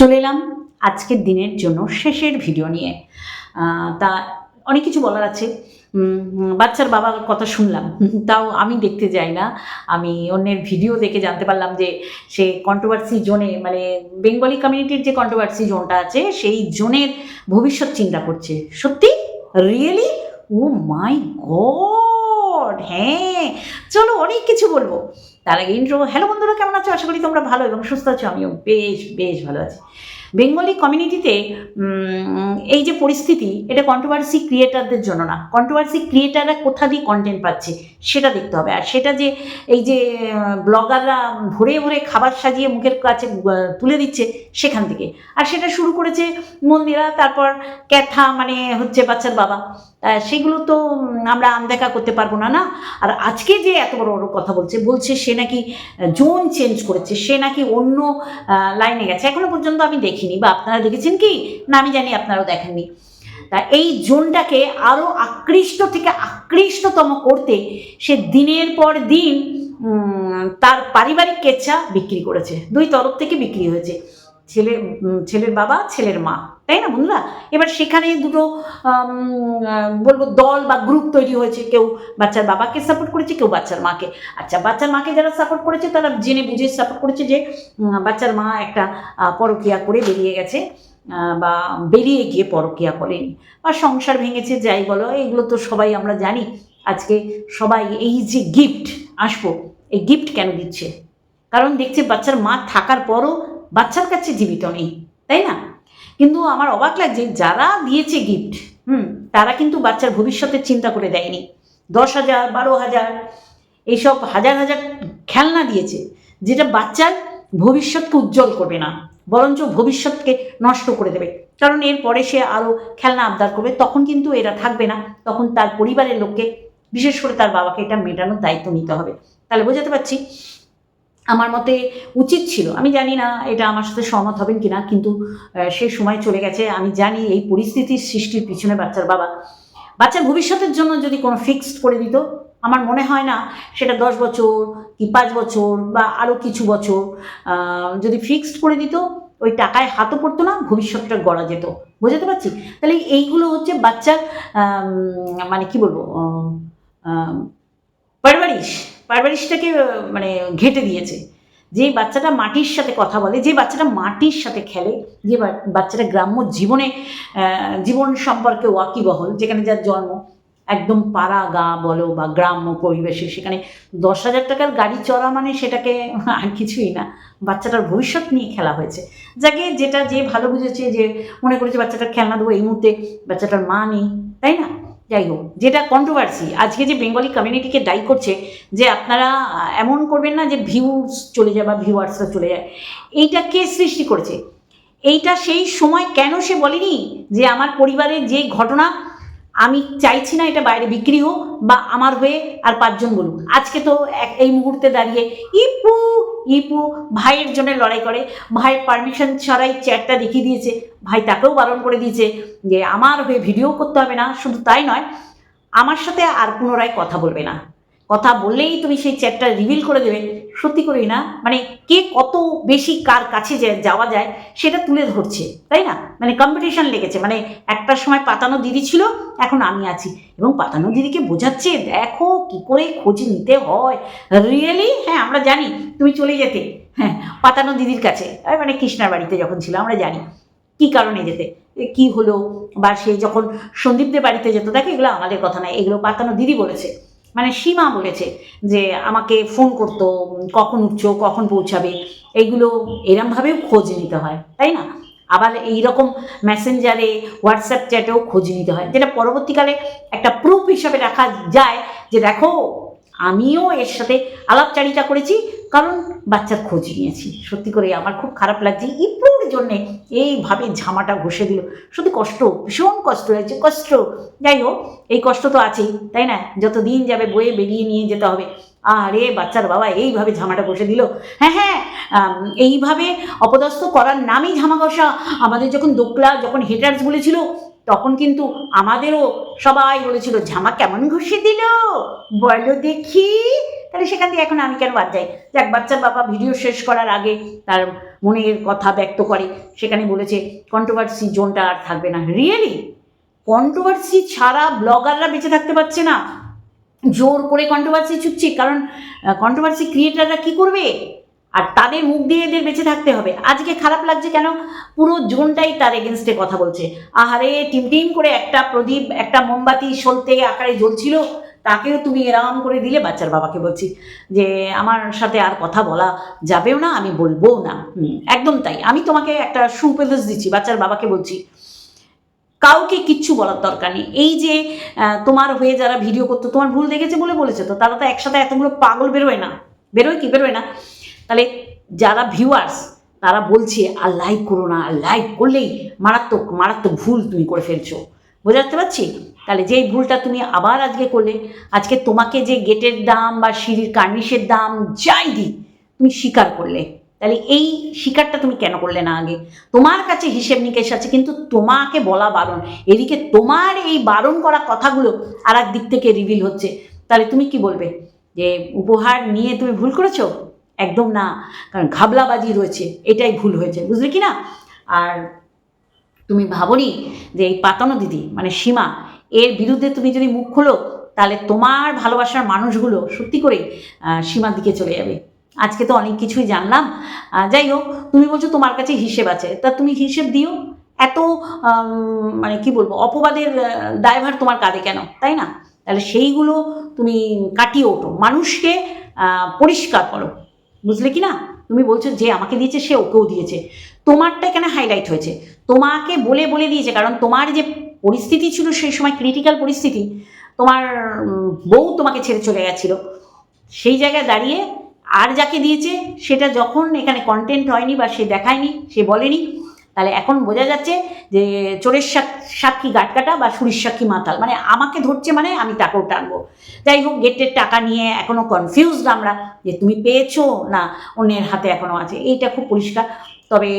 চলে এলাম আজকের দিনের জন্য শেষের ভিডিও নিয়ে। তা অনেক কিছু বলার আছে। বাচ্চার বাবার কথা শুনলাম। তাও আমি দেখতে যাই না। আমি অন্যের ভিডিও দেখে জানতে পারলাম যে সে কন্ট্রোভার্সি জোনে মানে বেঙ্গলি কমিউনিটির যে কন্ট্রোভার্সি জোনটা আছে, সেই জোনের ভবিষ্যৎ চিন্তা করছে। সত্যি? রিয়েলি ও মাই গড হ্যাঁ। চলো অনেক কিছু বলব। তার আগে ইন্ট্রো হ্যালো বন্ধুরা, কেমন আছো? আশা করি তোমরা ভালো এবং সুস্থ আছো। আমিও বেশ বেশ ভালো আছি। বেঙ্গলি কমিউনিটিতে এই যে পরিস্থিতি, এটা কন্ট্রোভার্সি ক্রিয়েটারদের জন্য না। কন্ট্রোভার্সি ক্রিয়েটাররা কোথা দিয়ে কন্টেন্ট পাচ্ছে, সেটা দেখতে হবে। আর সেটা যে এই যে ব্লগাররা ভরে ভরে খাবার সাজিয়ে মুখের কাছে তুলে দিচ্ছে, সেখান থেকে। আর সেটা শুরু করেছে মন্দিরা, তারপর ক্যাথা মানে হচ্ছে বাচ্চার বাবা। সেগুলো তো আমরা আনদেখা করতে পারব না না? আর আজকে যে এত বড় বড় কথা বলছে বলছে সে নাকি জোন চেঞ্জ করেছে, সে নাকি অন্য লাইনে গেছে। এখনও পর্যন্ত আমি দেখিনি বা আপনারা দেখেছেন কি? না, আমি জানি আপনারাও দেখেননি। তা এই জোনটাকে আরও আকৃষ্ট থেকে আকৃষ্টতম করতে সে দিনের পর দিন তার পারিবারিক কেচ্ছা বিক্রি করেছে। দুই তরফ থেকে বিক্রি হয়েছে। ছেলে ছেলের বাবা, ছেলের মা, তাই না বন্ধুরা? এবার সেখানে দুটো বলব দল বা গ্রুপ তৈরি হয়েছে। কেউ বাচ্চার বাবাকে সাপোর্ট করেছে, কেউ বাচ্চার মাকে। আচ্ছা বাচ্চার মাকে যারা সাপোর্ট করেছে, তারা জেনে বুঝে সাপোর্ট করেছে যে বাচ্চার মা একটা পরকীয়া করে বেরিয়ে গেছে বা বেরিয়ে গিয়ে পরকীয়া করেনি। বা সংসার ভেঙেছে, যাই বলো, এগুলো তো সবাই আমরা জানি। আজকে সবাই এই যে গিফট আসব, এই গিফট কেন দিচ্ছে? কারণ দেখছে বাচ্চার মা থাকার পরও বাচ্চার কাছে জীবিত নেই, তাই না? কিন্তু আমার অবাক লাগছে, যারা দিয়েছে গিফট হুম, তারা কিন্তু বাচ্চার ভবিষ্যতের চিন্তা করে দেয়নি। দশ হাজার, বারো হাজার, এইসব হাজার হাজার খেলনা দিয়েছে, যেটা বাচ্চার ভবিষ্যৎকে উজ্জ্বল করবে না, বরঞ্চ ভবিষ্যৎকে নষ্ট করে দেবে। কারণ এরপরে সে আরও খেলনা আবদার করবে, তখন কিন্তু এরা থাকবে না, তখন তার পরিবারের লোককে, বিশেষ করে তার বাবাকে এটা মেটানোর দায়িত্ব নিতে হবে। তাহলে বোঝাতে পারছি আমার মতে উচিত ছিল। আমি জানি না এটা আমার সাথে সহমত হবেন কিনা, কিন্তু সে সময় চলে গেছে। আমি জানি এই পরিস্থিতির সৃষ্টির পিছনে বাচ্চার বাবা। বাচ্চার ভবিষ্যতের জন্য যদি কোনো ফিক্সড করে দিত, আমার মনে হয় না সেটা দশ বছর কি পাঁচ বছর বা আরও কিছু বছর যদি ফিক্সড করে দিত, ওই টাকায় হাতও পড়তো না, ভবিষ্যৎটা গড়া যেত। বোঝাতে পারছি? তাহলে এইগুলো হচ্ছে বাচ্চার মানে কি বলব পারভারিশ। পারভারিশটাকে মানে ঘেটে দিয়েছে। যে বাচ্চাটা মাটির সাথে কথা বলে, যে বাচ্চাটা মাটির সাথে খেলে, যে বাচ্চাটা গ্রাম্য জীবনে জীবন সম্পর্কে ওয়াকিবহল, যেখানে যার জন্ম একদম পাড়া গা বলো বা গ্রাম্য পরিবেশে, সেখানে দশ হাজার টাকার গাড়ি চড়া মানে সেটাকে আর কিছুই না। বাচ্চাটার ভবিষ্যৎ নিয়ে খেলা হয়েছে। যাকে যেটা যে ভালো বুঝেছে, যে মনে করেছে বাচ্চাটার খেলনা দেবো এই মুহূর্তে, বাচ্চাটার মা নেই, তাই না? যাই হোক, যেটা কন্ট্রোভার্সি আজকে যে বেঙ্গলি কমিউনিটিকে দায়ী করছে যে আপনারা এমন করবেন না যে ভিউস চলে যায় বা ভিউয়ার্সরা চলে যায়, এইটা কে সৃষ্টি করেছে? এইটা সেই সময় কেন সে বলেনি যে আমার পরিবারের যে ঘটনা আমি চাইছি না এটা বাইরে বিক্রি হোক বা আমার হয়ে আর পাঁচজন বলুক। আজকে তো এক এই মুহূর্তে দাঁড়িয়ে ইপু ইপু ভাইয়ের জন্য লড়াই করে। ভাইয়ের পারমিশন ছাড়াই চ্যাটটা দেখিয়ে দিয়েছে। ভাই তাকেও বারণ করে দিয়েছে যে আমার হয়ে ভিডিও করতে হবে না। শুধু তাই নয়, আমার সাথে আর পুনরায় কথা বলবে না। কথা বললেই তুমি সেই চ্যাটটা রিভিল করে দেবে। সত্যি করেই না? মানে কে কত বেশি কার কাছে যাওয়া যায় সেটা তুলে ধরছে, তাই না? মানে কম্পিটিশন লেগেছে। মানে একটা সময় পাতানো দিদি ছিল, এখন আমি আছি। এবং পাতানো দিদিকে বোঝাচ্ছে, দেখো কি করে খোঁজ নিতে হয়। রিয়েলি হ্যাঁ আমরা জানি, তুমি চলে যেতে। হ্যাঁ পাতানো দিদির কাছে। মানে কৃষ্ণার বাড়িতে যখন ছিল, আমরা জানি। কি কারণে যেতে? কি হলো? বা সে যখন সন্দীপদের বাড়িতে যেত, দেখো এগুলো আমাদের কথা নয়, এগুলো পাতানো দিদি বলেছে। মানে সীমা বলেছে যে আমাকে ফোন করতো, কখন উঠছো, কখন পৌঁছাবে এইগুলো এরমভাবেও খোঁজ নিতে হয়, তাই না? আবার এই রকম মেসেঞ্জারে হোয়াটসঅ্যাপ চ্যাটেও খোঁজ নিতে হয়, যেটা পরবর্তীকালে একটা প্রুফ হিসাবে রাখা যায় যে দেখো, আমিও এর সাথে আলাপচারিতা করেছি, কারণ বাচ্চার খোঁজ নিয়েছি। সত্যি করে আমার খুব খারাপ লাগছে জন্যে এইভাবে ঝামাটা ঘষে দিল। শুধু কষ্ট, ভীষণ কষ্ট হয়েছে, কষ্ট। যাই হোক, এই কষ্ট তো আছেই, তাই না? যত দিন যাবে বয়ে বেরিয়ে নিয়ে যেতে হবে। আরে বাচ্চার বাবা এইভাবে ঝামাটা ঘষে দিল। হ্যাঁ হ্যাঁ এইভাবে অপদস্থ করার নামই ঝামা ঘষা। আমাদের যখন দোকলা, যখন হেটার্স বলেছিল, তখন কিন্তু আমাদেরও সবাই বলেছিল, ঝামা কেমন ঘষে দিল? বলো দেখি। তাহলে সেখান থেকে এখন আমি কেন বাদ যাই? যাক, বাচ্চার বাবা ভিডিও শেষ করার আগে তার মনের কথা ব্যক্ত করে। সেখানে বলেছে কন্ট্রোভার্সি জোনটা আর থাকবে না। রিয়েলি কন্ট্রোভার্সি ছাড়া ব্লগাররা বেঁচে থাকতে পারছে না। জোর করে কন্ট্রোভার্সি ছুটছি। কারণ কন্ট্রোভার্সি ক্রিয়েটাররা কি করবে? আর তাদের মুখ দিয়ে এদের বেঁচে থাকতে হবে। আজকে খারাপ লাগছে কেন? পুরো জোনটাই তার এগেনস্টে কথা বলছে। আহারে, টিম টিম করে একটা প্রদীপ, একটা মোমবাতি সলতে আকারে জ্বলছিল। তাকেও তুমি এরাম করে দিলে, বাচ্চার বাবাকে বলছি যে, আমার সাথে আর কথা বলা যাবেও না, আমি বলব না। একদম তাই। আমি তোমাকে একটা সুপদেশ দিচ্ছি, বাচ্চার বাবাকে বলছি, কাউকে কিচ্ছু বলার দরকার নেই। এই যে তোমার হয়ে যারা ভিডিও করতো, তোমার ভুল দেখেছে বলে বলেছে তো, তারা তো একসাথে এতগুলো পাগল বেরোয় না। বেরোয় কি বেরোয় না? তাহলে যারা ভিউয়ার্স তারা বলছে, আর লাইক করো না, আর লাইক করলেই মারাত্মক মারাত্মক ভুল তুমি করে ফেলছো। বোঝাতে পারছি? তাহলে যেই ভুলটা তুমি আবার আজকে করলে, আজকে তোমাকে যে গেটের দাম বা সিঁড়ির কার্নিশের দাম যাই দিই তুমি স্বীকার করলে। তাহলে এই স্বীকারটা তুমি কেন করলে না আগে? তোমার কাছে হিসেব নিকেশ আছে, কিন্তু তোমাকে বলা বারণ। এদিকে তোমার এই বারণ করা কথাগুলো আর এক দিক থেকে রিভিল হচ্ছে। তাহলে তুমি কি বলবে? যে উপহার নিয়ে তুমি ভুল করেছ? একদম না, কারণ ঘাবলাবাজি রয়েছে, এটাই ভুল হয়েছে, বুঝলে কি না? আর তুমি ভাবনি যে এই পাতানো দিদি মানে সীমা, এর বিরুদ্ধে তুমি যদি মুখ খোলো, তাহলে তোমার ভালোবাসার মানুষগুলো সত্যি করে সীমার দিকে চলে যাবে। আজকে তো অনেক কিছুই জানলাম। যাই হোক, তুমি বলছো তোমার কাছে হিসেব আছে। তা তুমি হিসেব দিও। এত মানে কি বলব, অপবাদের দায়ভার তোমার কাঁধে কেন? তাই না? তাহলে সেইগুলো তুমি কাটিয়ে ওঠো। মানুষকে পরিষ্কার করো। বুঝলে কি না? তুমি বলছো যে আমাকে দিয়েছে, সে ওকেও দিয়েছে। তোমারটা এখানে হাইলাইট হয়েছে? তোমাকে বলে বলে দিয়েছে, কারণ তোমার যে পরিস্থিতি ছিল সেই সময় ক্রিটিক্যাল পরিস্থিতি, তোমার বউ তোমাকে ছেড়ে চলে গেছিল। সেই জায়গায় দাঁড়িয়ে আর যাকে দিয়েছে, সেটা যখন এখানে কন্টেন্ট হয়নি বা সে দেখায়নি, সে বলেনি তাহলে এখন বোঝা যাচ্ছে যে চোরের সাক- সাক্ষী গাটকাটা বা সুরির সাক্ষী মাতাল মানে আমাকে ধরছে মানে আমি তাকেও টানবো। যাই হোক, গেটের টাকা নিয়ে এখনও কনফিউজড আমরা যে তুমি পেয়েছ না, অন্যের হাতে এখনও আছে। এইটা খুব পরিষ্কার। তবে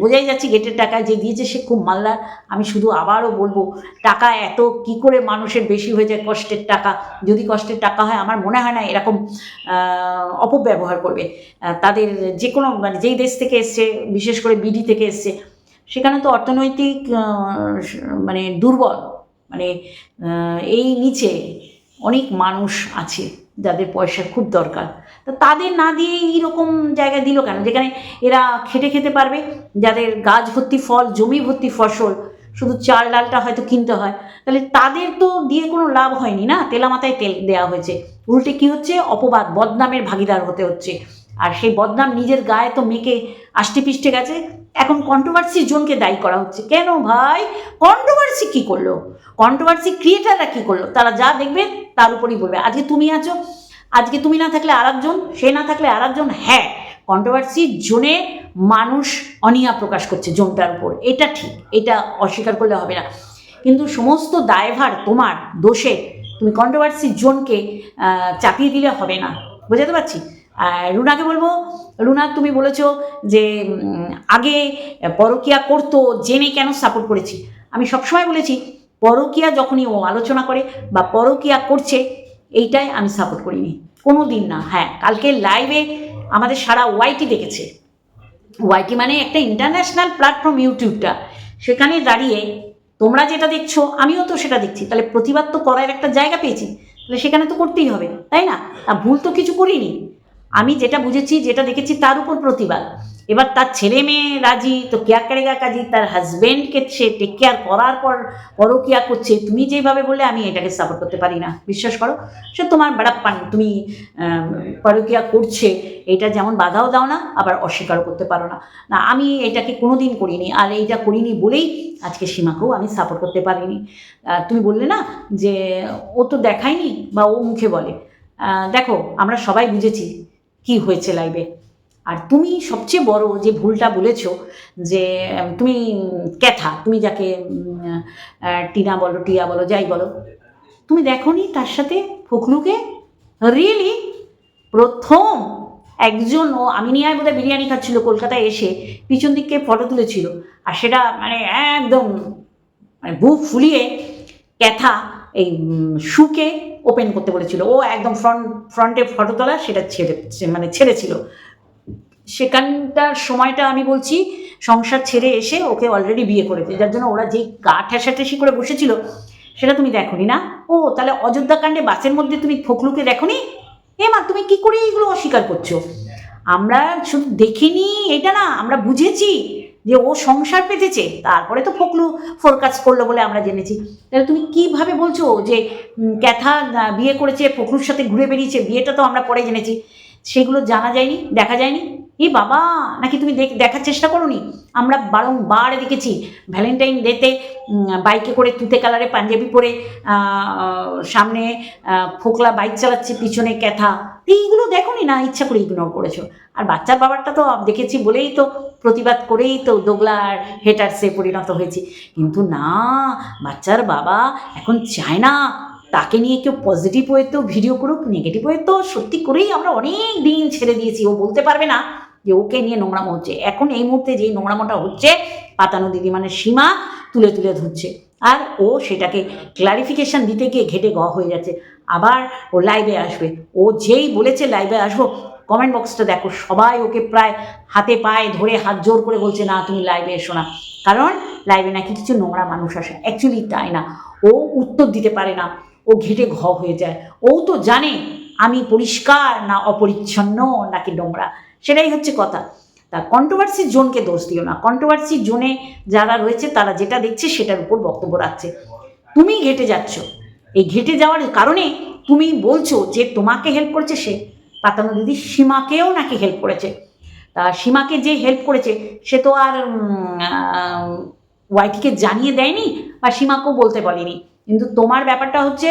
বোঝাই যাচ্ছে গেটের টাকা যে দিয়েছে সে খুব মালদার। আমি শুধু আবারও বলব, টাকা এত কি করে মানুষের বেশি হয়ে যায় কষ্টের টাকা? যদি কষ্টের টাকা হয়, আমার মনে হয় না এরকম অপব্যবহার করবে। তাদের যে কোনো মানে যেই দেশ থেকে এসছে, বিশেষ করে বিডি থেকে এসছে সেখানে তো অর্থনৈতিক মানে দুর্বল মানে এই নিচে অনেক মানুষ আছে যাদের পয়সার খুব দরকার। তো তাদের না দিয়ে এইরকম জায়গায় দিল কেন? যেখানে এরা খেটে খেতে পারবে, যাদের গাছ ভর্তি ফল, জমি ভর্তি ফসল, শুধু চাল ডালটা হয়তো কিনতে হয়, তাহলে তাদের তো দিয়ে কোনো লাভ হয়নি না? তেলা মাথায় তেল দেওয়া হয়েছে। উল্টে কি হচ্ছে? অপবাদ, বদনামের ভাগিদার হতে হচ্ছে। আর সেই বদনাম নিজের গায়ে তো মেকে আষ্টে পিষ্টে গেছে। এখন কন্ট্রোভার্সি জনকে দায়ী করা হচ্ছে। কেন ভাই? কন্ট্রোভার্সি কি করল? কন্ট্রোভার্সি ক্রিয়েটাররা কি করল? তারা যা দেখবে তার উপরই বলবে। আজকে তুমি আছো? আজকে তুমি না থাকলে আরেকজন? সে না থাকলে আরেকজন? হ্যাঁ কন্ট্রোভার্সি জোনে মানুষ অনিয়া প্রকাশ করছে জোনটার উপর। এটা ঠিক, এটা অস্বীকার করলে হবে না। কিন্তু সমস্ত দায়ভার তোমার, দোষে। তুমি কন্ট্রোভার্সি জোনকে চাপিয়ে দিলে হবে না। বোঝাতে পারছি? রুনাকে বলব রুনা, তুমি বলেছ যে আগে পরকিয়া করতো, জেনে কেন সাপোর্ট করেছি? আমি সবসময় বলেছি, পরকিয়া যখনই ও আলোচনা করে বা পরকিয়া করছে, এইটাই আমি সাপোর্ট করিনি। কোনো দিন না। হ্যাঁ কালকে লাইভে আমাদের সারা ওয়াইটি দেখেছে। ওয়াইটি মানে একটা ইন্টারন্যাশনাল প্ল্যাটফর্ম ইউটিউবটা। সেখানে দাঁড়িয়ে তোমরা যেটা দেখছ, আমিও তো সেটা দেখছি। তাহলে প্রতিবাদ তো করার একটা জায়গা পেয়েছি। তাহলে সেখানে তো করতেই হবে, তাই না? তা ভুল তো কিছু করিনি। আমি যেটা বুঝেছি, যেটা দেখেছি তার উপর প্রতিবাদ। এবার তার ছেলে মেয়ে রাজি, তো কেয়ার কারেগা কাজী? তার হাজব্যান্ডকে সে টেক কেয়ার করার পর পরকিয়া করছে। তুমি যেভাবে বললে, আমি এটাকে সাপোর্ট করতে পারি না। বিশ্বাস করো, সে তোমার বাড়াপ্পান তুমি পরকিয়া করছে। এটা যেমন বাধাও দাও না, আবার অস্বীকারও করতে পারো না। না, আমি এটাকে কোনো দিন করিনি, আর এইটা করিনি বলেই আজকে সীমাকেও আমি সাপোর্ট করতে পারিনি। তুমি বললে না যে, ও তো দেখায়নি, বা ও মুখে বলে। দেখো, আমরা সবাই বুঝেছি কি হয়েছে লাইভে আর তুমি সবচেয়ে বড় যে ভুলটা বলেছ, যে তুমি ক্যাথা, তুমি যাকে টিনা বলো, টিয়া বলো, যাই বলো, তুমি দেখোনি তার সাথে ফখলুকে রিয়েলি প্রথম একজন, ও আমিনিয়ায় বোধহয় বিরিয়ানি খাচ্ছিল কলকাতায় এসে, পিছন দিককে ফটো তুলেছিল। আর সেটা মানে একদম মানে বুক ফুলিয়ে ক্যাথা এই শুকে ওপেন করতে বলেছিল। ও একদম ফ্রন্ট ফ্রন্টে ফটো তোলা সেটা ছেড়ে মানে ছেড়েছিল। সেখানটার সময়টা আমি বলছি, সংসার ছেড়ে এসে ওকে অলরেডি বিয়ে করেছে যার জন্য ওরা যেই গা ঠেসাঠেসি করে বসেছিল, সেটা তুমি দেখোনি না? ও, তাহলে অযোধ্যা কাণ্ডে বাসের মধ্যে তুমি ফকলুকে দেখোনি? এ মা, তুমি কি করে এইগুলো অস্বীকার করছ? আমরা শুধু দেখিনি, এটা না, আমরা বুঝেছি। যে ও সংসার পেতেছে, তারপরে তো ফকলু ফোরকাস্ট করল বলে আমরা জেনেছি। তাহলে তুমি কীভাবে বলছো যে ক্যাথা বিয়ে করেছে, ফকলুর সাথে ঘুরে বেরিয়েছে, বিয়েটা তো আমরা পরে জেনেছি। সেগুলো জানা যায়নি, দেখা যায়নি? এ বাবা, নাকি তুমি দেখ- দেখার চেষ্টা করোনি? আমরা বারংবার দেখেছি ভ্যালেন্টাইন ডেতে বাইকে করে তুতে কালারে পাঞ্জাবি পরে সামনে ফোকলা বাইক চালাচ্ছে, পিছনে ক্যাথা। এইগুলো দেখোনি না ইচ্ছা করে ইগনোর করেছ? আর বাচ্চার বাবারটা তো দেখেছি বলেই তো প্রতিবাদ করেই তো দোগলার হেটার্সে পরিণত হয়েছে। কিন্তু না, বাচ্চার বাবা এখন চায় না তাকে নিয়ে কেউ পজিটিভ হয়ে তো ভিডিও করুক নেগেটিভ হয়ে তো সত্যি করেই আমরা অনেক দিন ছেড়ে দিয়েছি। ও বলতে পারবে না যে ওকে নিয়ে নোংরামো হচ্ছে। এখন এই মুহূর্তে যেই নোংরামোটা হচ্ছে, পাতানো দিদি মানে সীমা তুলে তুলে ধরছে। আর ও সেটাকে ক্লারিফিকেশন দিতে গিয়ে ঘেটে গ হয়ে যাচ্ছে। আবার ও লাইভে আসবে। ও যেই বলেছে লাইভে আসব কমেন্ট বক্সটা দেখো, সবাই ওকে প্রায় হাতে পায়ে ধরে হাত জোর করে বলছে, না, তুমি লাইভে এসো না। কারণ লাইভে নাকি কিছু নোংরা মানুষ আসে। অ্যাকচুয়ালি তাই না। ও উত্তর দিতে পারে না। ও ঘেটে ঘ হয়ে যায়। ও তো জানে আমি পরিষ্কার না অপরিচ্ছন্ন নাকি নোংরা। সেটাই হচ্ছে কথা। তা কন্ট্রোভার্সি জোনকে দোষ দিও না। কন্ট্রোভার্সি জোনে যারা রয়েছে, তারা যেটা দেখছে সেটার উপর বক্তব্য রাখছে। তুমি ঘেটে যাচ্ছ। এই ঘেটে যাওয়ার কারণে তুমি বলছো যে তোমাকে হেল্প করেছে সে। পাতানো দিদি সীমাকেও নাকি হেল্প করেছে। তা সীমাকে যে হেল্প করেছে, সে তো আর ওয়াইটিকে জানিয়ে দেয়নি বা সীমাকেও বলতে বলেনি। কিন্তু তোমার ব্যাপারটা হচ্ছে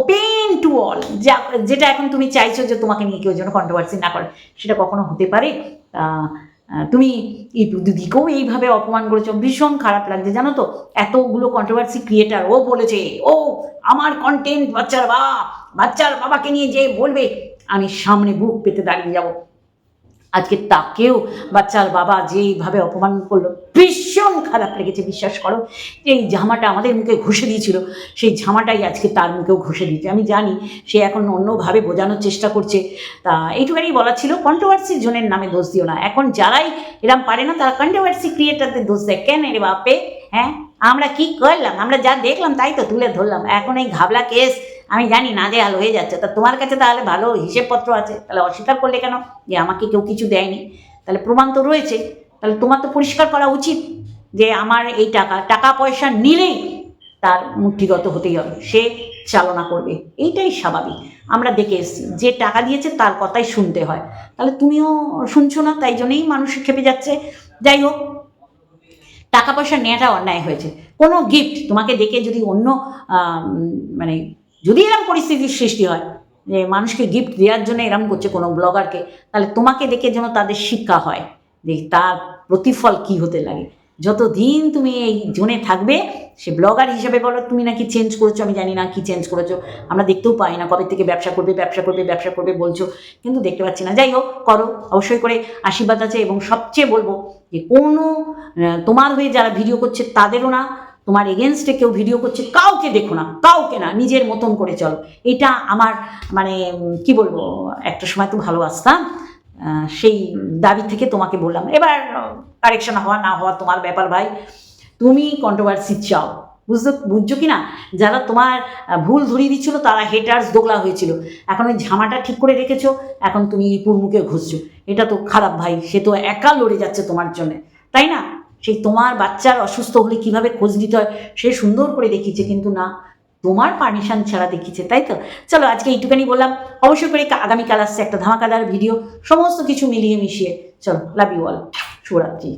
ওপেন টু অল যা, যেটা এখন তুমি চাইছো যে তোমাকে নিয়ে কেউ যেন কন্ট্রোভার্সি না করে, সেটা কখনো হতে পারে? তুমি দিদিকেও এইভাবে অপমান করেছ, ভীষণ খারাপ লাগছে, জানো তো? এতগুলো কন্ট্রোভার্সি ক্রিয়েটার ও বলেছে, ও আমার কন্টেন্ট বাচ্চার বাবা বাচ্চার বাবাকে নিয়ে যে বলবে, আমি সামনে বুক পেতে দাঁড়িয়ে যাব। আজকে তাকেও বাচ্চার বাবা যেইভাবে অপমান করল, ভীষণ খারাপ লেগেছে, বিশ্বাস করো। এই জামাটা আমাদের মুখে ঘষে দিয়েছিল, সেই জামাটাই আজকে তার মুখেও ঘষে দিয়েছে। আমি জানি সে এখন অন্যভাবে বোঝানোর চেষ্টা করছে। তা এইটুখানি বলা ছিল কন্ট্রোভার্সি জোনের নামে দোষ দিও না। এখন যারাই এরম পারে না, তারা কন্ট্রোভার্সি ক্রিয়েটারদের দোষ দেয়। কেন রে বাপে? হ্যাঁ? আমরা কি করলাম? আমরা যা দেখলাম তাই তো তুলে ধরলাম। এখন এই ঘাবলা কেস আমি জানি না যে হাল হয়ে যাচ্ছে। তা তোমার কাছে তাহলে ভালো হিসেবপত্র আছে। তাহলে অস্বীকার করলে কেন? যে আমাকে কেউ কিছু দেয়নি। তাহলে প্রমাণ তো রয়েছে। তাহলে তোমার তো পরিষ্কার করা উচিত যে আমার এই টাকা টাকা পয়সা নিলেই তার মুঠিগত হতেই হবে। সে চালনা করবে। এইটাই স্বাভাবিক। আমরা দেখে এসেছি, যে টাকা দিয়েছে তার কথাই শুনতে হয়। তাহলে তুমিও শুনছো না, তাই জন্যই মানুষ খেপে যাচ্ছে। যাই হোক টাকা পয়সা নেওয়াটা অন্যায় হয়েছে। কোনো গিফট তোমাকে দেখে যদি অন্য মানে যদি এরম পরিস্থিতির সৃষ্টি হয়, যে মানুষকে গিফট দেওয়ার জন্য এরম করছে কোনো ব্লগারকে তাহলে তোমাকে দেখে যেন তাদের শিক্ষা হয়, যে তার প্রতিফল কি হতে লাগে। যতদিন তুমি এই জোনে থাকবে, সে ব্লগার হিসেবে বলো, তুমি নাকি চেঞ্জ করেছ, আমি জানি না কি চেঞ্জ করেছ, আমরা দেখতেও পাই না কবে থেকে ব্যবসা করবে ব্যবসা করবে ব্যবসা করবে বলছো, কিন্তু দেখতে পাচ্ছি না। যাই হোক, করো, অবশ্যই করে আশীর্বাদ আছে এবং সবচেয়ে বলব যে কোনো তোমার হয়ে যারা ভিডিও করছে, তাদেরও না তোমার এগেনস্টে কেউ ভিডিও করছে, কাউকে দেখো না, কাউকে না, নিজের মতন করে চলো। এটা আমার মানে কি বলব, একটা সময় তো ভালোবাসতাম সেই দাবি থেকে তোমাকে বললাম। এবার কারেকশন হওয়া না হওয়া তোমার ব্যাপার ভাই। তুমি কন্ট্রোভার্সি চাও। বুঝতে, বুঝছ কি না? যারা তোমার ভুল ধরিয়ে দিচ্ছিল, তারা হেটার্স দোগলা হয়েছিল। এখন ওই ঝামাটা ঠিক করে রেখেছো, এখন তুমি ইপুর মুখে ঘুষছো। এটা তো খারাপ ভাই, সে তো একা লড়ে যাচ্ছে তোমার জন্য। তাই না? সেই তোমার বাচ্চার অসুস্থ হলে কীভাবে খোঁজ নিতে হয়, সে সুন্দর করে দেখিয়েছে, কিন্তু না, তোমার পারমিশন ছাড়া দেখিয়েছে, তাই তো? চলো, আজকে এইটুকানি বললাম। অবশ্যই করে আগামীকাল আসছে একটা ধামাকাদার ভিডিও সমস্ত কিছু মিলিয়ে মিশিয়ে। চলো লাভ ইউ অল শুভরাত্রি।